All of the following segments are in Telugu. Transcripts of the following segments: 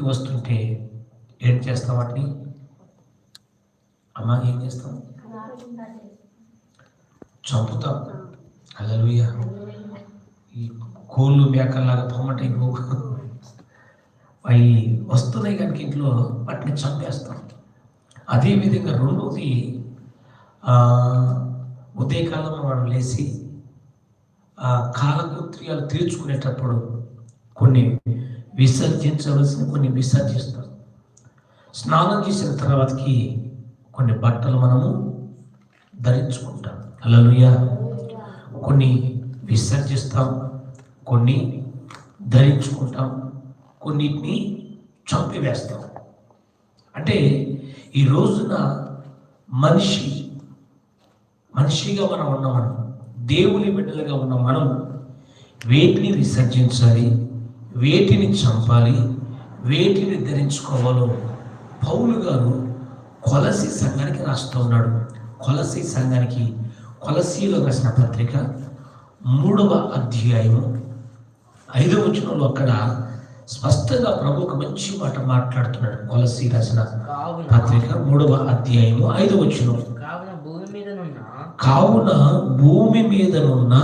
ఇంటికి వస్తుంటే ఏం చేస్తాం వాటిని? అమ్మ ఏం చేస్తాం? చంపుతాం. అలలుయ ఈ కోళ్ళు మేకల్లాగా పొమ్మటై అవి వస్తున్నాయి కనుక ఇంట్లో వాటిని చంపేస్తాం. అదేవిధంగా రెండవది ఆ, ఉదయకాలంలో మనం లేచి ఆ కాలకృత్యాలు తీర్చుకునేటప్పుడు కొన్ని విసర్జించవలసిన కొన్ని విసర్జిస్తాం. స్నానం చేసిన తర్వాతకి కొన్ని బట్టలు మనము ధరించుకుంటాం. అలలుయ కొన్ని విసర్జిస్తాం కొన్ని ధరించుకుంటాం కొన్నిటిని చంపివేస్తాం. అంటే ఈ రోజున మనిషి మనిషిగా మనం ఉన్న మనం దేవుని బిడ్డలుగా ఉన్న మనం వేటిని విసర్జించాలి? వేటిని చంపాలి వేటిని ధరించుకోవాలో పౌలు గారు కొలసి సంఘానికి రాస్తూ ఉన్నాడు. కొలసి సంఘానికి కొలసీలో రాసిన పత్రిక మూడవ అధ్యాయము ఐదవ వచనంలో అక్కడ స్పష్టంగా ప్రభు ఒక మంచి మాట మాట్లాడుతున్నాడు. కొలసి రాసిన పత్రిక మూడవ అధ్యాయము ఐదవ వచనం. కావున భూమి మీదనున్న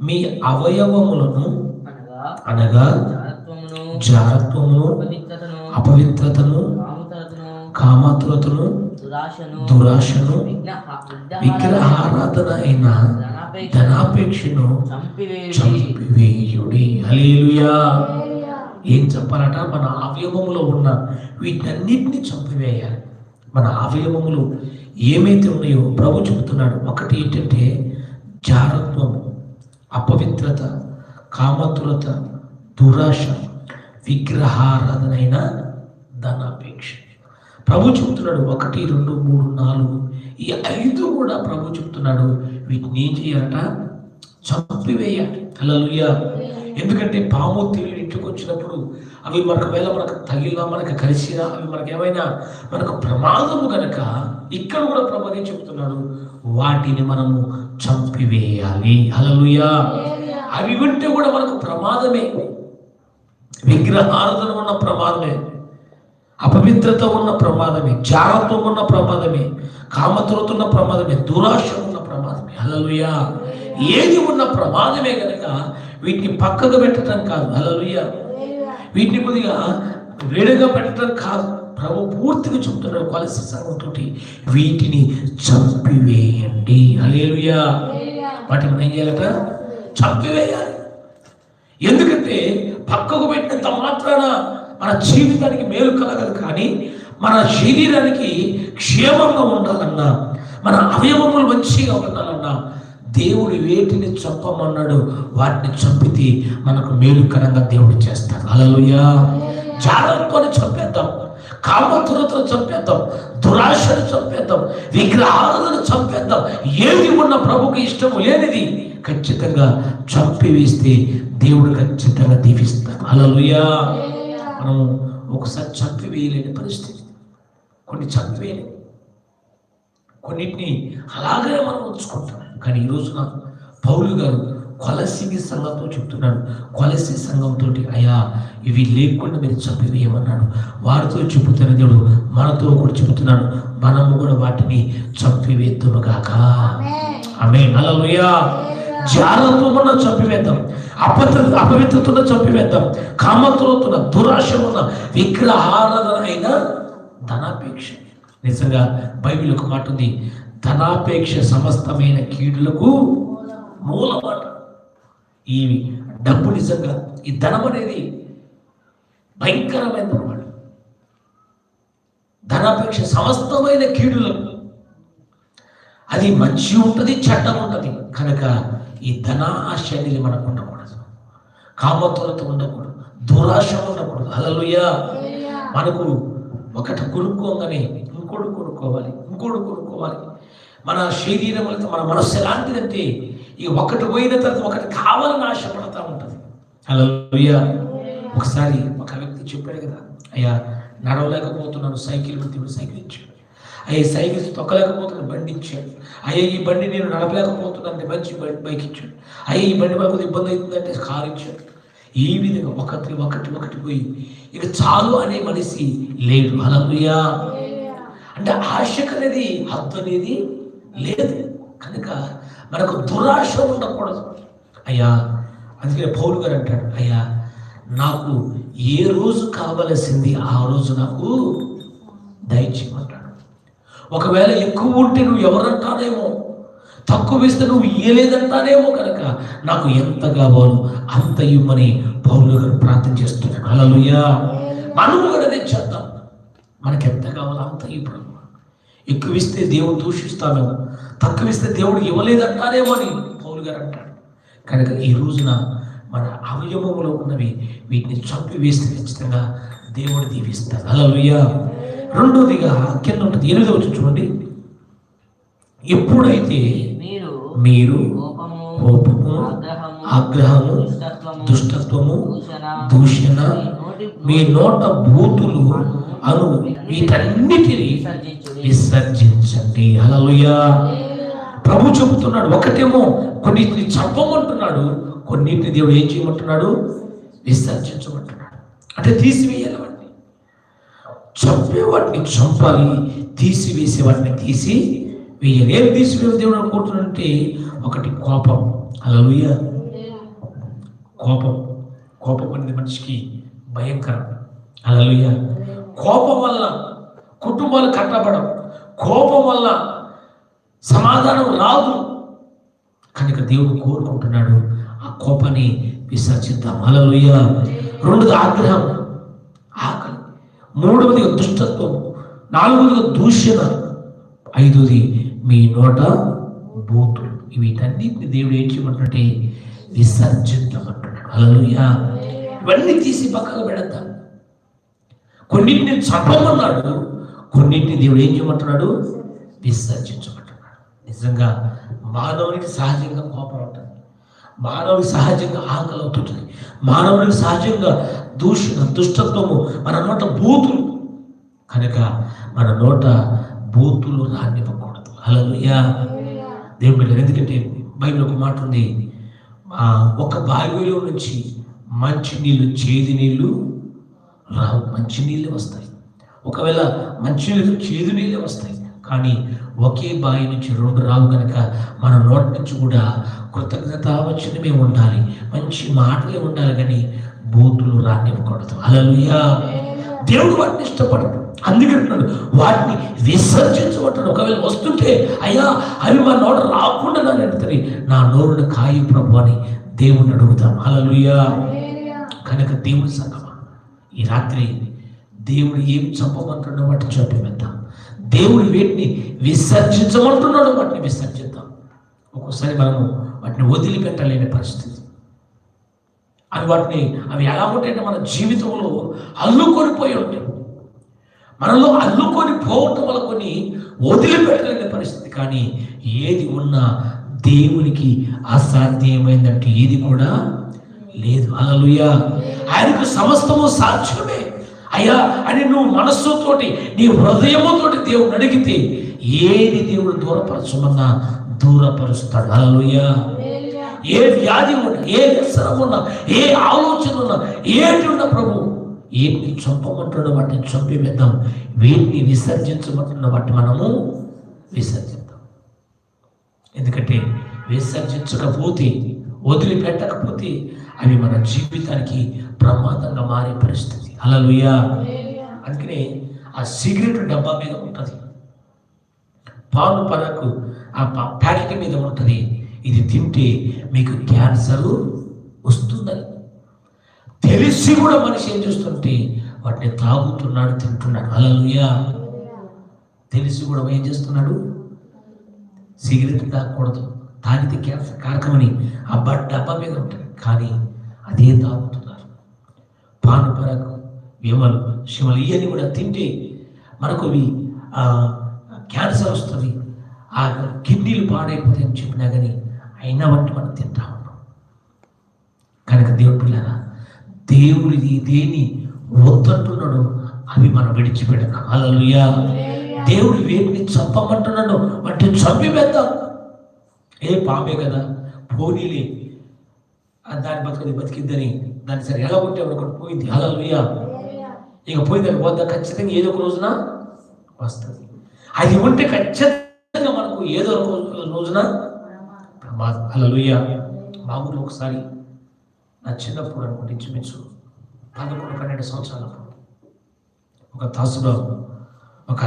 మీ అవయవములను అనగా జారత్వమును జారత్వమును పవిత్రతను అపవిత్రతను కాముతరతను కామాతురతను దురాశను విగ్రహారాధన అయిన ధనాపేక్ష ధనాపేక్షను చంపివేయుడి. ఏం చెప్పాలట? మన అవయవములో ఉన్న వీటన్నిటిని చంపివేయాలి. మన అవయవములు ఏమైతే ఉన్నాయో ప్రభు చెబుతున్నాడు. ఒకటి ఏంటంటే జారత్వము అపవిత్రత కామతులత దురాశ విగ్రహారాధనైన ధనాపేక్ష ప్రభు చెబుతున్నాడు ఒకటి రెండు మూడు నాలుగు. ఈ ఐదు కూడా ప్రభు చెప్తున్నాడు వీటిని ఏం చేయాలట? చంపివేయాలి. అలలుయ ఎందుకంటే పాము తేలి ఇంటికి వచ్చినప్పుడు అవి మనకు వేళ మనకు తగిలినా మనకు కలిసినా అవి మనకు ఏమైనా మనకు ప్రమాదము కనుక ఇక్కడ కూడా ప్రభు చెప్తున్నాడు వాటిని మనము చంపివేయాలి. అలలుయా అవి వింటే కూడా మనకు ప్రమాదమే. విగ్రహారాధన ఉన్న ప్రమాదమే. అపవిత్రత ఉన్న ప్రమాదమే. జాగ్రత్త ఉన్న ప్రమాదమే. కామతురత ఉన్న ప్రమాదమే. దురాశ ఉన్న ప్రమాదమే. హలలుయ ఏది ఉన్న ప్రమాదమే కనుక వీటిని పక్కకు పెట్టడం కాదు. హలలుయ వీటిని కొద్దిగా వేడిగా పెట్టడం కాదు. ప్రభు పూర్తిగా చెబుతున్నారు కొలసి సంఘంతో వీటిని చంపివేయండి. హలేలుయా వాటిని మనం ఏం చేయాలట? చంపివేయాలి. ఎందుకంటే పక్కకు పెట్టినంత మాత్రాన మన జీవితానికి మేలు కలగదు కానీ మన శరీరానికి క్షేమంగా ఉండాలన్నా మన అవయవములు మంచిగా ఉండాలన్నా దేవుడు వేటిని చంపమన్నాడు వాటిని చంపితే మనకు మేలుకరంగా దేవుడు చేస్తాడు. అలలుయా జాగ్రత్తని చంపేద్దాం. కామతురతను చంపేద్దాం దురాశను చంపేద్దాం విగ్రహాలను చంపేద్దాం. ఏది ఉన్న ప్రభుకి ఇష్టము లేనిది ఖచ్చితంగా చంపివేస్తే దేవుడు ఖచ్చితంగా దీవిస్తాడు. అలలుయా మనం ఒకసారి చంపివేయలేని పరిస్థితి. కొన్ని చంపివేయలేని కొన్నిటిని అలాగే మనం ఉంచుకుంటాం. కానీ ఈ రోజున పౌలు గారు కొలసిగి సంఘంతో చెప్తున్నాడు. కొలసి సంఘంతో అయ్యా ఇవి లేకుండా మీరు చంపివేయమన్నాడు. వారితో చెబుతున్న దేవుడు మనతో కూడా చెబుతున్నాడు. మనము కూడా వాటిని చంపివేద్దుముగాక. ఆమె హల్లెలూయా. జాగ్రత్తమున్న చంపివేద్దాం. అపవిత్ర అపవిత్రతను చంపివేద్దాం. కామతులతున్న దురాశ ఉన్న విగ్రహారాధన అయిన ధనాపేక్ష. నిజంగా బైబిల్ ఒక మాట ఉంది. ధనాపేక్ష సమస్తమైన కీడులకు మూలమాట. ఈ డబ్బు నిజంగా ఈ ధనం అనేది భయంకరమైన అనమాట ధనాపేక్ష సమస్తమైన కీడులకు అది మంచి ఉంటుంది చెడ్డ ఉంటుంది. కనుక ఈ ధనాశ అనేది మనకు ఉండకూడదు. కామతులత ఉండకూడదు. దురాశ ఉండకూడదు. అలలుయా మనకు ఒకటి కొనుక్కోగానే ఇంకోటి కొనుక్కోవాలి ఇంకోటి కొనుక్కోవాలి. మన శరీరం మన మనస్సు ఎలాంటిదంటే ఈ ఒకటి పోయిన తర్వాత ఒకటి కావాలని ఆశపడతా ఉంటుంది. అలలుయా ఒకసారి ఒక వ్యక్తి చెప్పాడు కదా అయ్యా నడవలేకపోతున్నాను సైకిల్ మీద దేవుడు సైకిల్ ఇచ్చాడు అయ్యా సైకిల్స్ సైకిల్ తొక్కలేకపోతున్నాను బండి ఇచ్చాడు. అయ్యా ఈ బండి నేను నడపలేకపోతున్నాను మంచి బండి బైక్ ఇచ్చాడు. అయ్యా ఈ బండి మాకు ఇబ్బంది అవుతుందంటే కారు ఇచ్చాడు. ఈ విధంగా ఒకటి ఒకటి ఒకటి పోయి ఇక చాలు అనే మనిషి లేడు. అలా అంటే ఆశకు అనేది హద్దు అనేది లేదు. కనుక మనకు దురాశ ఉండకూడదు. అయ్యా అందుకే పౌలు గారు అంటాడు అయ్యా నాకు ఏ రోజు కావలసింది ఆ రోజు నాకు దయచేయమంటాడు ఒకవేళ ఎక్కువ ఉంటే నువ్వు ఎవరంటానేమో తక్కువ ఇస్తే నువ్వు ఇయ్యలేదంటానేమో కనుక నాకు ఎంత కావాలో అంత ఇవ్వమని పౌలు గారు ప్రార్థన చేస్తున్నాడు. అలలుయా మనము కూడా అదే చేద్దాం. మనకి ఎంత కావాలో అంత ఇప్పుడు ఎక్కువ ఇస్తే దేవుడు దూషిస్తామేమో తక్కువ ఇస్తే దేవుడు ఇవ్వలేదంటారేమో అని పౌలు గారు అంటాడు. కనుక ఈ రోజున మన అవయవములో ఉన్నవి వీటిని చంపి వేస్తే ఖచ్చితంగా దేవుడు దీవిస్తాడు. అలా రెండోదిగా కింద ఉంటుంది. ఎనిమిదవ వచ్చి చూడండి. ఎప్పుడైతే మీరు మీరు కోపము ఆగ్రహము దుష్టత్వము దూషణ దూషణ మీ నోటి మీ నోట బూతులు అను వీటన్నిటిని విసర్జించండి. అలలుయా ప్రభు చెబుతున్నాడు ఒకటేమో కొన్నిటిని చంపమంటున్నాడు కొన్నిటిని దేవుడు ఏం చేయమంటున్నాడు? విసర్జించమంటున్నాడు. అంటే తీసివేయాలి వాటిని చంపే వాటిని చంపాలి తీసివేసే వాటిని తీసి వేయాలి ఏం తీసివేయాలి దేవుడు అనుకుంటున్నాడంటే ఒకటి కోపం. హల్లెలూయా. కోపం. కోపం అనేది మనిషికి భయంకరం. అలలుయ కోపం వల్ల కుటుంబాలు కట్టబడవు. కోపం వల్ల సమాధానం రాదు. కనుక దేవుడు కోరుకుంటున్నాడు ఆ కోపాన్ని విసర్జిద్దాం. అలలుయ రెండోది ఆగ్రహం ఆకలి. మూడవది దుష్టత్వం నాలుగవది దూషణ ఐదోది మీ నోట బూతులు వీటన్నిటిని దేవుడు ఏం చేయమంటే కొట్టుట అలలుయ ఇవన్నీ తీసి పక్కకు పెడతాం కొన్నింటిని చంపమన్నాడు కొన్నింటిని దేవుడు ఏం చేయమంటున్నాడు? విసర్జించమంటున్నాడు. నిజంగా మానవునికి సహజంగా కోపం ఉంటుంది. మానవుడికి సహజంగా ఆకలి అవుతుంటుంది. మానవునికి సహజంగా దూషణ దుష్టత్వము మన నోట బూతులు. కనుక మన నోట బూతులు రానివ్వకూడదు. యా దేవుని బిడ్డ ఎందుకంటే బైబిల్ ఒక మాట ఉంది. ఒక బావిలో నుంచి మంచి నీళ్ళు చేది నీళ్ళు రావు. మంచి నీళ్ళు వస్తాయి. ఒకవేళ మంచి చేదు నీళ్ళే వస్తాయి. కానీ ఒకే బావి నుంచి రెండు రావు కనుక మన నోటి నుంచి కూడా కృతజ్ఞత వచనమే ఉండాలి. మంచి మాటలే ఉండాలి కానీ బూతులు రానివ్వకూడదు. అలలుయా దేవుడు వాటిని ఇష్టపడడు. అందుకే అంటున్నాడు వాటిని విసర్జించబడ్డాడు ఒకవేళ వస్తుంటే అయ్యా అవి మా నోట రాకుండా నన్ను ఎడతాయి నా నోరుని కాయి ప్రభు అని దేవుణ్ణి అడుగుతాం. అలలుయా కనుక దేవుడి సంగమా ఈ రాత్రి దేవుడు ఏం చంపమంటున్నా వాటిని చంపివేద్దాం దేవుడు వీటిని విసర్జించమంటున్నాడు వాటిని విసర్జిద్దాం. ఒక్కోసారి మనము వాటిని వదిలిపెట్టలేని పరిస్థితి. అవి వాటిని అవి ఎలా ఉంటాయంటే మన జీవితంలో అల్లుకొనిపోయి ఉంటాయి. మనలో అల్లుకొని పోవటం వల్ల కొన్ని వదిలిపెట్టలేని పరిస్థితి. కానీ ఏది ఉన్నా దేవునికి అసాధ్యమైందంటే ఏది కూడా లేదు. అలలుయ ఆయనకు సమస్తము సాధ్యమే. అయ్యా అని నువ్వు మనస్సుతోటి నీ హృదయముతోటి దేవుడు అడిగితే ఏది దేవుడు దూరపరచమన్నా దూరపరుస్తాడు. అలలుయా ఏ వ్యాధి ఉన్నా ఏ వ్యసనం ఉన్నా ఏ ఆలోచన ఉన్నా ఏటి ఉన్నా ప్రభు ఏంటి చంపమంటున్న వాటిని చంపి వేద్దాం వీటిని విసర్జించమంటున్న వాటిని మనము విసర్జిద్దాం. ఎందుకంటే విసర్జించకపోతే వదిలిపెట్టకపోతే అవి మన జీవితానికి ప్రమాదంగా మారే పరిస్థితి. అలలుయా అందుకనే ఆ సిగరెట్ డబ్బా మీద ఉంటుంది. పాలు పరకు ఆ ప్యాకెట్ మీద ఉంటుంది. ఇది తింటే మీకు క్యాన్సర్ వస్తుందని. తెలిసి కూడా మనిషి ఏం చేస్తుంటే వాటిని తాగుతున్నాడు తింటున్నాడు. అలలుయా తెలిసి కూడా ఏం చేస్తున్నాడు? సిగరెట్ తాగకూడదు. తాగితే క్యాన్సర్ కారకమని ఆ బట్ డబ్బా మీద ఉంటుంది. కానీ అదే తాగుతున్నారు. పాను పరకు విమలు శిమలు ఇవన్నీ కూడా తింటే మనకు అవి ఆ, క్యాన్సర్ వస్తుంది. ఆ కిడ్నీలు పాడైపోతాయని చెప్పినా కానీ అయినా బట్టి మనం తింటా ఉన్నాం. కనుక దేవుడు పిల్లరా దేవుడిది దేని వద్దంటున్నాడు అవి మనం విడిచిపెడతాం అలలుయా దేవుడు వేటిని చంపమంటున్నాడు వాటిని చంపి పెద్దాం ఏ పాపే కదా పోనీలే. దాని బతుకది బతికిద్దని దాన్ని సరే ఎలా కొట్టే ఒకటి పోయింది. అలా ఇక పోయిందని పోద్దా? ఖచ్చితంగా ఏదో ఒక రోజున వస్తుంది. అది ఉంటే ఖచ్చితంగా మనకు ఏదో ఒక రోజు- రోజున ప్రమాదం. అలా మా ఊరు ఒకసారి నా చిన్నప్పుడు అనుకుంటే ఇంచుమించు పదకొండు పన్నెండు సంవత్సరాలప్పుడు ఒక దాసులో ఒక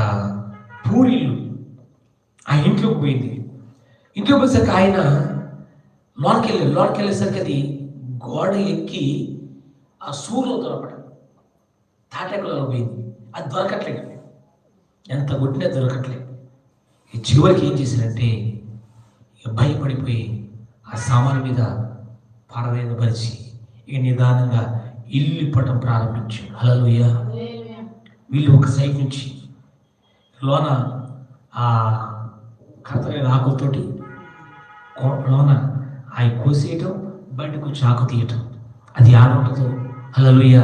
పూరిల్లు ఆ ఇంట్లోకి పోయింది. ఇంట్లోకి పోయేసరికి ఆయన లోనికి వెళ్ళి లోనికి వెళ్ళేసరికి అది గోడ ఎక్కి ఆ సూర్యులో దొరకడం తాటాకులలో పోయింది. అది దొరకట్లేదు ఎంత కొట్టినా దొరకట్లేదు ఈ చివరికి ఏం చేశారంటే ఇక భయపడిపోయి ఆ సామాను మీద పరిచి ఇక నిదానంగా ఇల్లు ఇప్పటం ప్రారంభించాడు హలలుయ వీళ్ళు ఒక సైడ్ నుంచి లోన ఆ కర్తమైన ఆకులతోటి లోన అవి కోసేయటం బయటకు చాకు తీయటం. అది ఆడ ఉండదు హలలుయ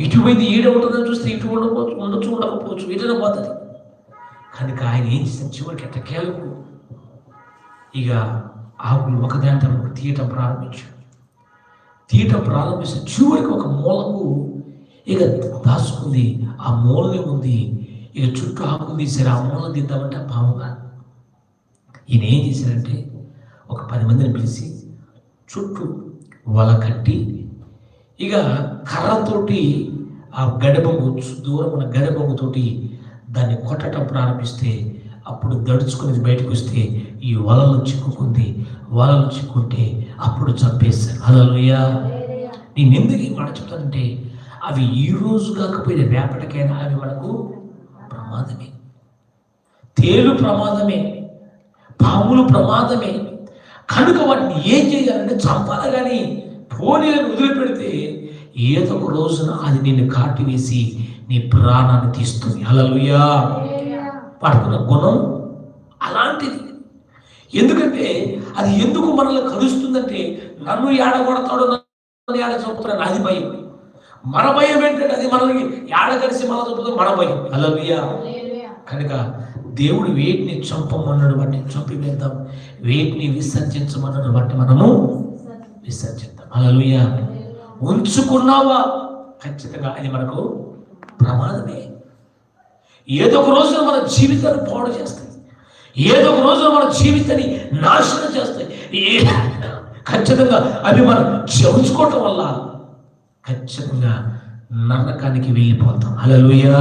ఇటువైపు ఈడ ఉంటుందని చూస్తే ఇటు ఉండకపోవచ్చు ఉండొచ్చు ఉండకపోవచ్చు ఇటనే పోతుంది కనుక ఆయన ఏం చేశారు? చివరికి ఎట్టకేలకు ఇక ఆకులు ఒకదాని తర్వాత తీయటం ప్రారంభించు తీయటం ప్రారంభిస్తే చివరికి ఒక మూలకు ఇక దాచుకుంది. ఆ మూలనే ఉంది. ఇక చుట్టూ ఆకులు తీసారు ఆ మూలం తీద్దామంటే పాముగా. ఈయన ఏం చేశారంటే పది మందిని పిలిచి చుట్టూ వల కట్టి ఇక కర్రతోటి ఆ గడబొంగు దూరం ఉన్న గడబొంగుతోటి దాన్ని కొట్టడం ప్రారంభిస్తే అప్పుడు దడుచుకుని బయటకు వస్తే ఈ వలలో చిక్కుకుంది. వలలో చిక్కుంటే అప్పుడు చంపేస్తారు హలోయ నేను ఎందుకు ఈ మాట చెప్తానంటే అవి ఈ రోజు కాకపోయినా రేపటికైనా అవి మనకు ప్రమాదమే. తేలు ప్రమాదమే. పాములు ప్రమాదమే. కనుక వాటిని ఏం చేయాలంటే చంపాలి కానీ పోనీలను వదిలిపెడితే ఏదో ఒక రోజున అది నిన్ను కాటివేసి నీ ప్రాణాన్ని తీస్తుంది. అలలుయా పడుకున్న గుణం అలాంటిది. ఎందుకంటే అది ఎందుకు మనల్ని కలుస్తుందంటే నన్ను ఏడగొడతాడు నన్ను ఏడ చంపుతాడు అది భయం. మన భయం ఏంటంటే అది మనల్ని ఏడ కలిసి మన చంపుతుంది మన భయం. అలలుయా కనుక దేవుడు వేటిని చంపమన్నాడు వాటిని చంపివేద్దాం. వేటిని విసర్జించమన్నాడు వాటిని మనము విసర్జిద్దాం. హల్లెలూయ. ఉంచుకున్నావా? ఖచ్చితంగా అది మనకు ప్రమాదమే. ఏదో ఒక రోజున మన జీవితాన్ని పాడు చేస్తాయి. ఏదో ఒక రోజున మన జీవితాన్ని నాశనం చేస్తాయి. ఖచ్చితంగా అవి మనం చెవుచుకోవటం వల్ల ఖచ్చితంగా నరకానికి వెళ్ళిపోతాం. హల్లెలూయా.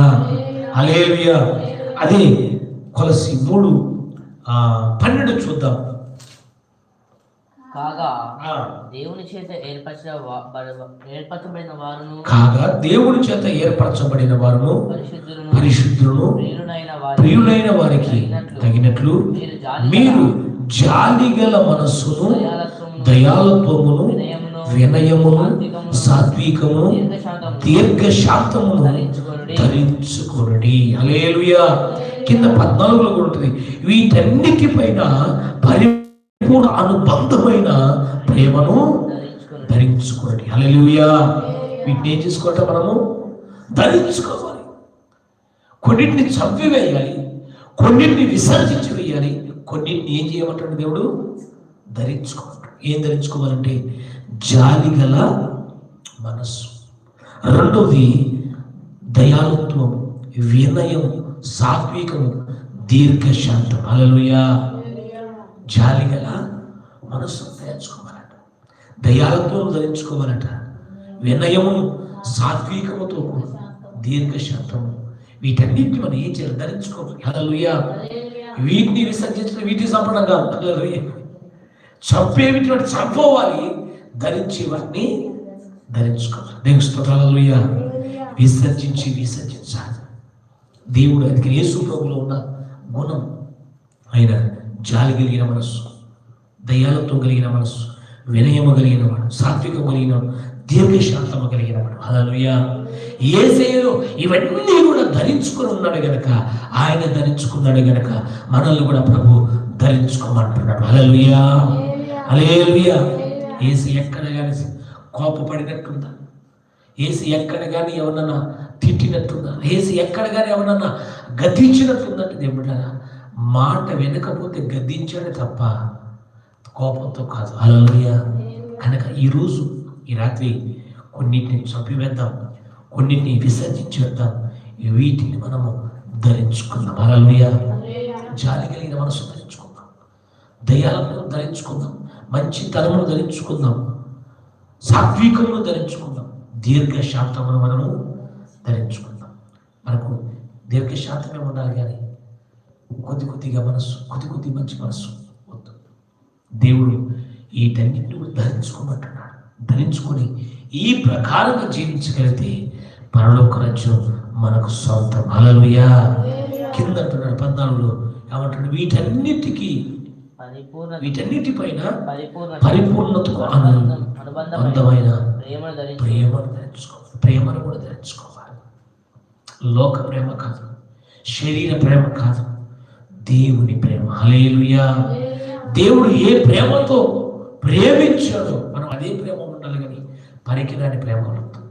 హల్లెలూయా. అది కొలసి మూడు ఆ, పన్నెండు చూద్దాం. కాగా దేవుని చేత ఏర్పరచబడిన వారును కాగా దేవుడి చేత ఏర్పరచబడిన వారును పరిశుద్ధులను పరిశుద్ధులను ప్రియులైన వారి ప్రియులైన వారికి తగినట్లు. మీరు జాలి మీరు జాలిగల మనస్సును దయాలత్వమును, వినయమును, వినయమును సాత్వికమును దీర్ఘశాంతమును దీర్ఘశాంతమును ధరించుకొనుడి. ధరించుకొనుడి. హల్లెలూయా. కింద పద్నాలుగులో కూడా ఉంటుంది. వీటన్నిటి పైన పరిపూర్ణ అనుబంధమైన ప్రేమను. ధరించుకోండి హల్లెలూయా. వీటిని ఏం చేసుకోవటం మనము? ధరించుకోవాలి. కొన్నిటిని చంపివేయాలి. కొన్నిటిని విసర్జించి వేయాలి. కొన్నిటిని ఏం చేయమంటాడు దేవుడు? ధరించుకోమంటాడు. ఏం ధరించుకోవాలంటే జాలి గల మనస్సు. రెండవది దయాలుత్వం వినయం సాత్వికము దీర్ఘశాంతం. అలలుయా జాలి గల మనస్సు ధరించుకోవాలట దయాలత్వం ధరించుకోవాలట. వినయము సాత్వికముతో దీర్ఘశాంతము. వీటన్నిటిని మనం ఏం చేయాలి? ధరించుకోవాలి. అలలుయా వీటిని విసర్జించిన వీటిని చంపడం కాదు చంపేవి చంపోవాలి. ధరించేవాటిని ధరించుకోవాలి. దేవుని స్తోత్రాలూయ విసర్జించి విసర్జించాలి. దేవుడు అది యేసు ప్రభులో ఉన్న గుణం ఆయన జాలి కలిగిన మనస్సు దయాలత్వం కలిగిన మనస్సు వినయము కలిగిన వాడు సాత్వికం కలిగిన దీర్ఘశాంతము కలిగిన వాడు. హల్లెలూయ. ఏసేలో ఇవన్నీ కూడా ధరించుకుని ఉన్నాడు గనక ఆయన ధరించుకున్నాడు గనక మనల్ని కూడా ప్రభు ధరించుకోమంటున్నాడు. హల్లెలూయా. హల్లెలూయా. ఏసు ఎక్కడ కానీ కోపపడినట్టుందా ఏసి ఎక్కడ కానీ ఎవరన్నా తిట్టినట్టుందా ఏసి ఎక్కడ కానీ ఎవరన్నా గతించినట్టుందంటే దేవుడా మాట వినకపోతే గద్దించాడే తప్ప కోపంతో కాదు. హల్లెలూయా. కనుక ఈరోజు ఈ రాత్రి కొన్నిటిని చంపివేద్దాం కొన్నిటిని విసర్జించేద్దాం వీటిని మనము ధరించుకుందాం. అలలుయ జాలి కలిగిన మనసు ధరించుకుందాం. దయాలను ధరించుకుందాం. మంచి తనమును ధరించుకుందాం. సాత్వికమును ధరించుకుందాం. దీర్ఘ శాంతమును మనము ధరించుకుందాం. మనకు దీర్ఘ శాంతమే ఉండాలి కానీ కొద్ది కొద్దిగా మనసు కొద్ది కొద్ది మంచి మనసు వద్దు. దేవుడు వీటన్నిటిని ధరించుకోమంటున్నాడు. ధరించుకొని ఈ ప్రకారంగా జీవించగలిగితే పరలోక రాజ్యం మనకు సొంతం. అలలుయా కింద అంటున్నాడు పద్నాలుగులో ఏమంటాడు వీటన్నిటికీ వీటన్నిటిపైన పరిపూర్ణ పరిపూర్ణతకు అను- అనుబంధమైన అందమైన ప్రేమను ప్రేమను ధరించుకోవాలి. ప్రేమను కూడా ధరించుకోవాలి. లోక ప్రేమ కాదు శరీర ప్రేమ కాదు దేవుని ప్రేమ. హలేలుయా దేవుడు ఏ ప్రేమతో ప్రేమించాడో మనం అదే ప్రేమ ఉండాలి కానీ పనికిరాని ప్రేమ ఉండదు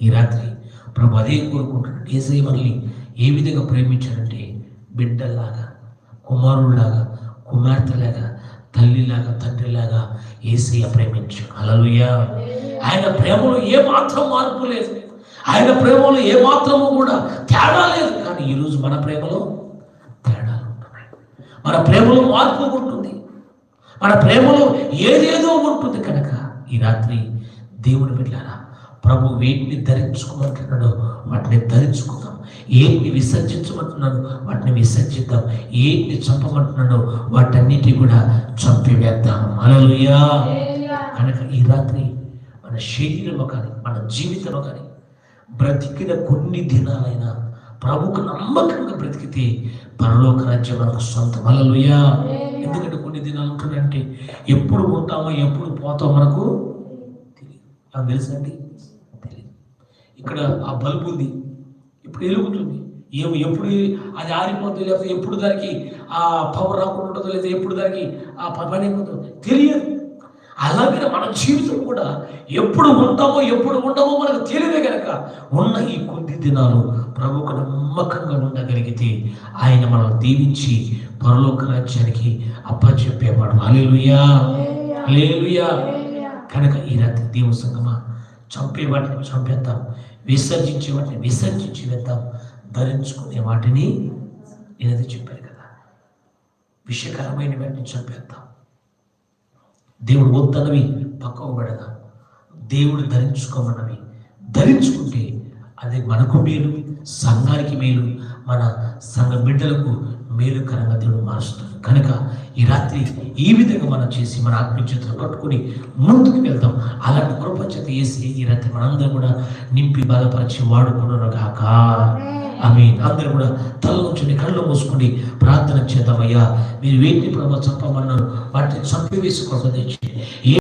ఈ రాత్రి ప్రభు అదే కోరుకుంటున్నాడు. ఏసై మనల్ని ఏ విధంగా ప్రేమించాడంటే బిడ్డల్లాగా కుమారుడిలాగా కుమార్తెలాగా తల్లిలాగా తండ్రిలాగా ఏసయ్య ప్రేమించు. అలలుయా ఆయన ప్రేమలో ఏ మాత్రం మార్పు లేదు. ఆయన ప్రేమలో ఏ మాత్రము కూడా తేడా లేదు. కానీ ఈరోజు మన ప్రేమలో తేడాలు ఉంటున్నాయి మన ప్రేమలో మార్పు ఉంటుంది. మన ప్రేమలో ఏదేదో ఉంటుంది కనుక ఈ రాత్రి దేవుని బిడ్డారా ప్రభు వేటిని ధరించుకోమంటున్నాడు. వాటిని ధరించుకుందాం. ఏంటిని విసర్జించమంటున్నాను? వాటిని విసర్జిద్దాం. ఏంటి చంపమంటున్నాను? వాటన్నిటి కూడా చంపివేద్దాం. అలలుయా కనుక ఈ రాత్రి మన శరీరము కానీ మన జీవితంలో కానీ బ్రతికిన కొన్ని దినాలైనా ప్రభుకు నమ్మకంగా బ్రతికితే పరలోక రాజ్యం మనకు సొంతం. అలలుయా ఎందుకంటే కొన్ని దినాలు ఉంటుందంటే ఎప్పుడు ఉంటామో ఎప్పుడు పోతామో మనకు తెలియదు. నాకు తెలుసా అండి తెలియదు. ఇక్కడ ఆ బల్బు ఉంది. ఇప్పుడు వెలుగుతుంది ఏమో ఎప్పుడు అది ఆరిపోతుందో లేకపోతే ఎప్పుడు దానికి ఆ పవర్ రాకుండా ఉంటుందో లేదా ఎప్పుడు దానికి ఆ పని అయిపోతుందో తెలియదు. అలాగే మన జీవితం కూడా ఎప్పుడు ఉంటామో ఎప్పుడు ఉండమో మనకు తెలియదే కనుక ఉన్న ఈ కొద్ది దినాలు ప్రభుకు నమ్మకంగా ఉండగలిగితే ఆయన మనం దీవించి పరలోక రాజ్యానికి అప్పచెప్పేవాడు. అలేలుయా అలేలుయా కనుక ఈ రాత్రి దేవుని సంగమా చంపే వాటిని చంపేద్దాం. విసర్జించే వాటిని విసర్జించి వెళ్తాం ధరించుకునే వాటిని నేనది చెప్పాను కదా. విషకరమైన వాటిని చంపేద్దాం. దేవుడు వద్దనవి పక్కకు పెడదాం. దేవుడు ధరించుకోమన్నవి. ధరించుకుంటే అది మనకు మేలు సంఘానికి మేలు మన సంఘ బిడ్డలకు మేలుకరంగా దేవుడు మారుస్తుంది కనుక ఈ రాత్రి ఈ విధంగా మనం చేసి మన ఆత్మీయతను కట్టుకుని ముందుకు వెళ్తాం అలాంటి కృపచేత వేసి ఈ రాత్రి మనందరం కూడా నింపి బలపరిచి వాడుకున్నాను కాక ఆమె అందరూ కూడా తల నుంచి కళ్ళు మూసుకుని ప్రార్థన చేద్దామయ్యా. మీరు వేటిని ప్రభావ చంపమన్నారు వాటిని చంపివేసి కృప తెచ్చి